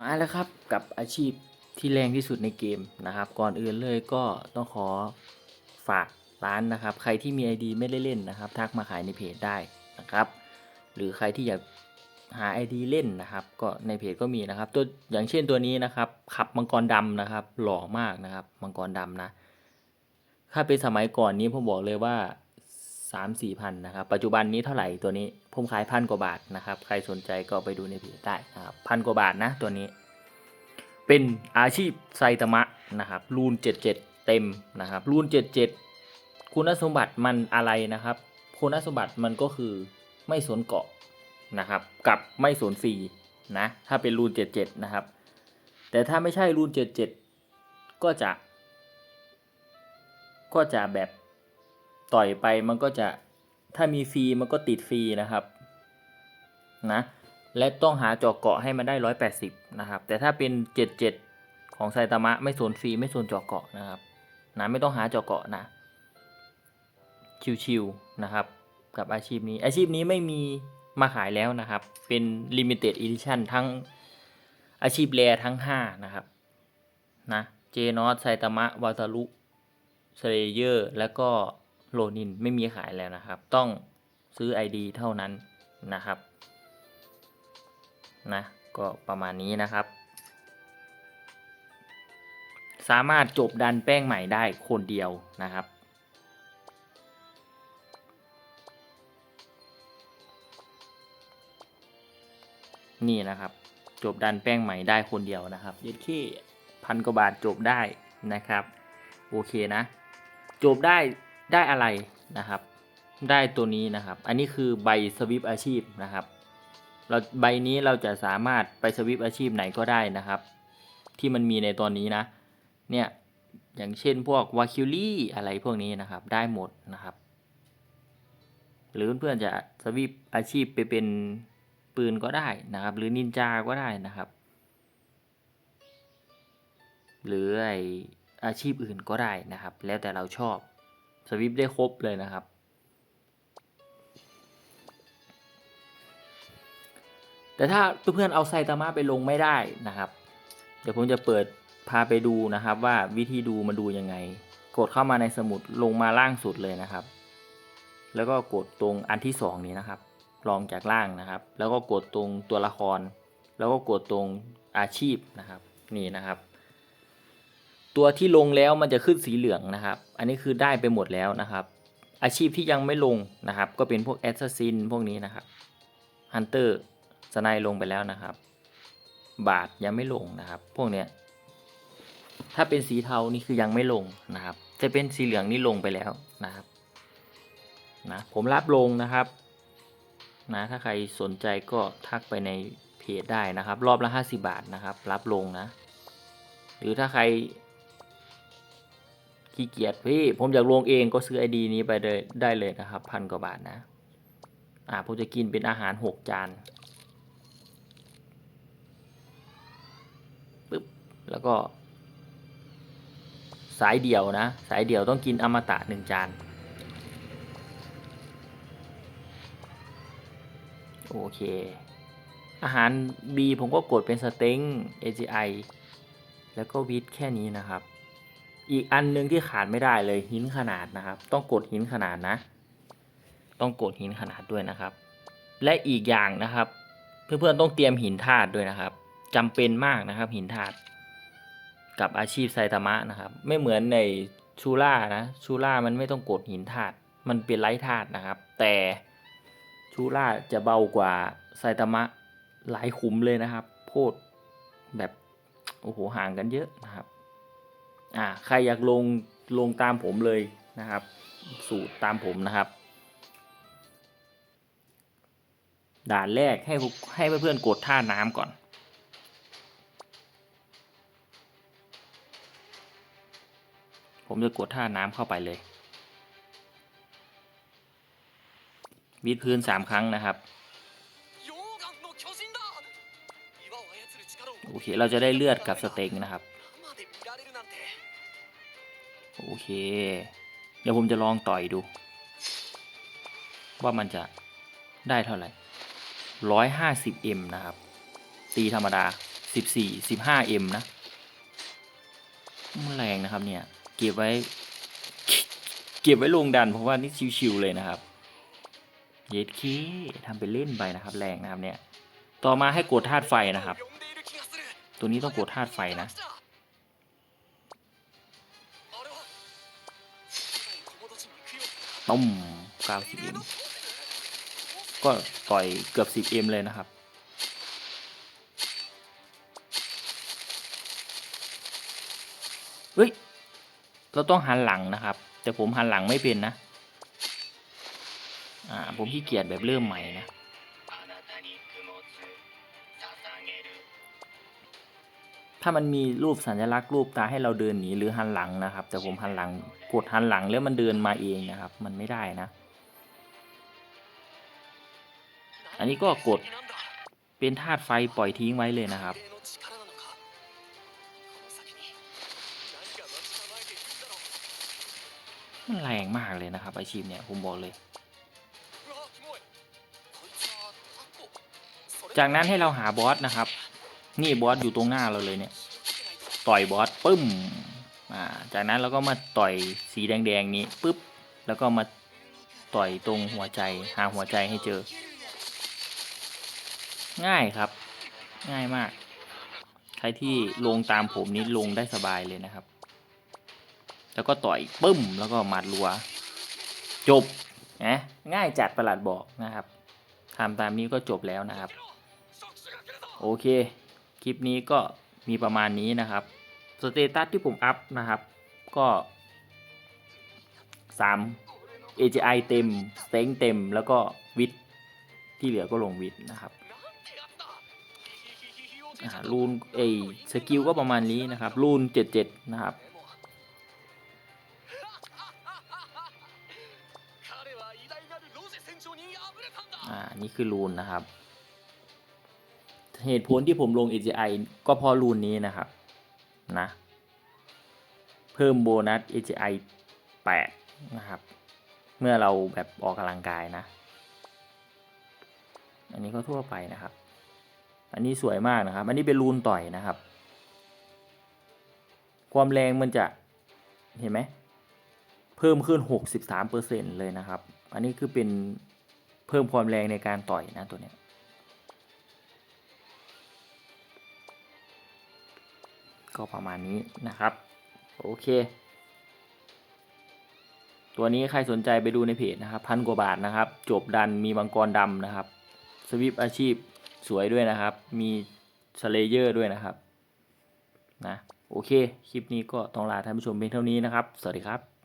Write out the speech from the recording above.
มาแล้วครับกับอาชีพที่แรงที่สุดในเกมนะครับ ก่อนอื่นเลยก็ต้องขอฝากร้านนะครับ ใครที่มี ID ไม่ได้เล่นนะครับ ทักมาขายในเพจได้นะครับ หรือใครที่อยากหา ID เล่นนะครับ ก็ในเพจก็มีนะครับ ตัวอย่างเช่นตัวนี้นะครับขับมังกรดำนะครับ หล่อมากนะครับ มังกรดำนะ ถ้าเป็นสมัยก่อนนี้ผมบอกเลยว่า สามสี่พันนะครับ ปัจจุบันนี้เท่าไหร่ตัวนี้ผมขายพันกว่าบาทนะครับ ใครสนใจก็ไปดูในเพจได้นะครับพันกว่าบาทนะตัวนี้ เป็นอาชีพไซตามะนะครับรูน77เจ็ดเต็มนะครับรูน77คุณสมบัติมันอะไรนะครับ คุณสมบัติมันก็คือไม่สนเกาะนะครับ กับไม่สนฟรีนะถ้าเป็นรูน77นะครับ แต่ถ้าไม่ใช่รูน77ก็จะ ก็จะแบบ ต่อยไปมันก็จะถ้ามีฟรีมันก็ติดฟรีนะครับนะและต้องหาเจาะเกาะให้มันได้ร้อยแปดสิบนะครับ แต่ถ้าเป็นเจ็ดเจ็ดของไซตามะไม่โซนฟรีไม่โซนเจาะเกาะนะครับนะไม่ต้องหาเจาะเกาะนะ ชิวๆนะครับ กับอาชีพนี้อาชีพนี้ไม่มีมาขายแล้วนะครับ เป็น Limited Edition ทั้งอาชีพแรทั้ง 5 นะครับนะเจนอสไซตามะวาตารุสเลเยอร์ แล้วก็ โลนินไม่มีขายแล้วนะครับ ต้องซื้อ ID เท่านั้นนะครับนะก็ประมาณนี้นะครับ สามารถจบดันแป้งใหม่ได้คนเดียวนะครับ นี่นะครับ จบดันแป้งใหม่ได้คนเดียวนะครับเย็ดขี้พันกว่าบาทจบได้นะครับ โอเคนะ จบได้ ได้อะไรนะครับ ได้ตัวนี้นะครับ อันนี้คือใบสวิปอาชีพนะครับ เราใบนี้เราจะสามารถไปสวิปอาชีพไหนก็ได้นะครับ ที่มันมีในตอนนี้นะ เนี่ยอย่างเช่นพวกวาคิลี่อะไรพวกนี้นะครับ ได้หมดนะครับ หรือเพื่อนๆจะสวิปอาชีพไปเป็นปืนก็ได้นะครับ หรือนินจาก็ได้นะครับ หรือไออาชีพอื่นก็ได้นะครับ แล้วแต่เราชอบ สวิปได้ครบเลยนะครับ แต่ถ้าเพื่อนๆเอาไซตามะไปลงไม่ได้นะครับ เดี๋ยวผมจะเปิดพาไปดูนะครับว่าวิธีดูมาดูยังไง กดเข้ามาในสมุดลงมาล่างสุดเลยนะครับ แล้วก็กดตรงอันที่สองนี้นะครับลองจากล่างนะครับ แล้วก็กดตรงตัวละคร แล้วก็กดตรงอาชีพนะครับ นี่นะครับ ตัวที่ลงแล้วมันจะขึ้นสีเหลืองนะครับ อันนี้คือได้ไปหมดแล้วนะครับ อาชีพที่ยังไม่ลงนะครับ ก็เป็นพวกแอสซัสซินพวกนี้นะครับฮันเตอร์สไนลงไปแล้วนะครับ บาทยังไม่ลงนะครับ พวกเนี้ยถ้าเป็นสีเทานี่คือยังไม่ลงนะครับ จะเป็นสีเหลืองนี่ลงไปแล้วนะครับนะผมรับลงนะครับนะถ้าใครสนใจก็ทักไปในเพจได้นะครับ รอบละ 50 บาทนะครับ รับลงนะ หรือถ้าใคร ขี้เกียจพี่ผมอยากลงเองก็ซื้อไอดีนี้ไปเลยได้เลยนะครับพันกว่าบาทนะ อ่าผมจะกินเป็นอาหารหกจานปึ๊บแล้วก็ สายเดี่ยวนะ สายเดี่ยวต้องกินอมตะหนึ่งจานโอเค อาหาร B ผมก็กดเป็นสเต็ง AGI แล้วก็วิทแค่นี้นะครับ อีกอันหนึงที่ขาดไม่ได้เลยหินขนาดนะครับ ต้องกดหินขนาดนะ ต้องกดหินขนาดด้วยนะครับ และอีกอย่างนะครับ เพื่อนๆต้องเตรียมหินธาตุด้วยนะครับจำเป็นมากนะครับ หินธาตุกับอาชีพไซตามะนะครับ ไม่เหมือนในชูล่านะชูล่ามันไม่ต้องกดหินธาตุมันเป็นไร้ธาตุนะครับ แต่ชูล่าจะเบากว่าไซตามะหลายขุมเลยนะครับโพดแบบโอ้โหห่างกันเยอะนะครับ อ่าใครอยากลงลงตามผมเลยนะครับ สูตรตามผมนะครับ ด่านแรกให้ให้เพื่อนๆกดท่าน้ำก่อนผมจะกดท่าน้ำเข้าไปเลย วิดพื้นสามครั้งนะครับ โอเค เราจะได้เลือดกับสเต็งนะครับ โอเค เดี๋ยวผมจะลองต่อยดู ว่ามันจะได้เท่าไหร่ร้อยห้าสิบเอ็มนะครับ ตีธรรมดาสิบสี่สิบห้าเอ็มนะแรงนะครับเนี่ย เก็บไว้ เก็บไว้ลงดันเพราะว่านี่ชิวๆเลยนะครับ เย็ดคีทำไปเล่นไปนะครับ แรงนะครับเนี่ย ต่อมาให้กดธาตุไฟนะครับ ตัวนี้ต้องกดธาตุไฟนะ ต้ม90 m ก็ต่อยเกือบ10 m เลยนะครับเฮ้ย เราต้องหันหลังนะครับ แต่ผมหันหลังไม่เป็นนะ อ่า ผมขี้เกียจแบบเริ่มใหม่นะ ถ้ามันมีรูปสัญลักษณ์รูปตาให้เราเดินหนีหรือหันหลังนะครับ แต่ผมหันหลังกดหันหลังแล้วมันเดินมาเองนะครับ มันไม่ได้นะ อันนี้ก็กดเป็นธาตุไฟปล่อยทิ้งไว้เลยนะครับ มันแรงมากเลยนะครับ อาชีพเนี่ยผมบอกเลย จากนั้นให้เราหาบอสนะครับ นี่บอสอยู่ตรงหน้าเราเลยเนี่ย ต่อยบอสปึ้มจากนั้นเราก็มาต่อยสีแดงๆนี้ปึ๊บแล้วก็มาต่อยตรงหัวใจหาหัวใจให้เจอ ง่ายครับ ง่ายมาก ใครที่ลงตามผมนี้ลงได้สบายเลยนะครับ แล้วก็ต่อยปึ้มแล้วก็หมัดรัว จบนะง่ายจัดประหลัดบอกนะครับทำตามนี้ก็จบแล้วนะครับ โอเค คลิปนี้ก็มีประมาณนี้นะครับ เตตัสที่ผมอัพนะครับ ก็3 AGI เต็มสเต็งเต็มแล้วก็วิดที่เหลือก็ลงวิดนะครับรูนเอสกิลก็ประมาณนี้นะครับ รูนเจ็ดเจ็ดนะครับอ่านี่คือรูนนะครับ เหตุผลที่ผมลง AGI ก็เพราะรูนนี้นะครับ นะ เพิ่มโบนัส AGI 8 นะครับ เมื่อเราแบบออกกำลังกายนะ อันนี้ก็ทั่วไปนะครับ อันนี้สวยมากนะครับ อันนี้เป็นรูนต่อยนะครับ ความแรงมันจะเห็นไหมเพิ่มขึ้น 63%เลยนะครับ อันนี้คือเป็นเพิ่มความแรงในการต่อยนะตัวเนี้ย ก็ประมาณนี้นะครับ โอเค ตัวนี้ใครสนใจไปดูในเพจนะครับพันกว่าบาทนะครับ จบดันมีมังกรดำนะครับ สวิปอาชีพสวยด้วยนะครับ มีสเลเยอร์ด้วยนะครับนะโอเค คลิปนี้ก็ต้องลาท่านผู้ชมเพียงเท่านี้นะครับ สวัสดีครับ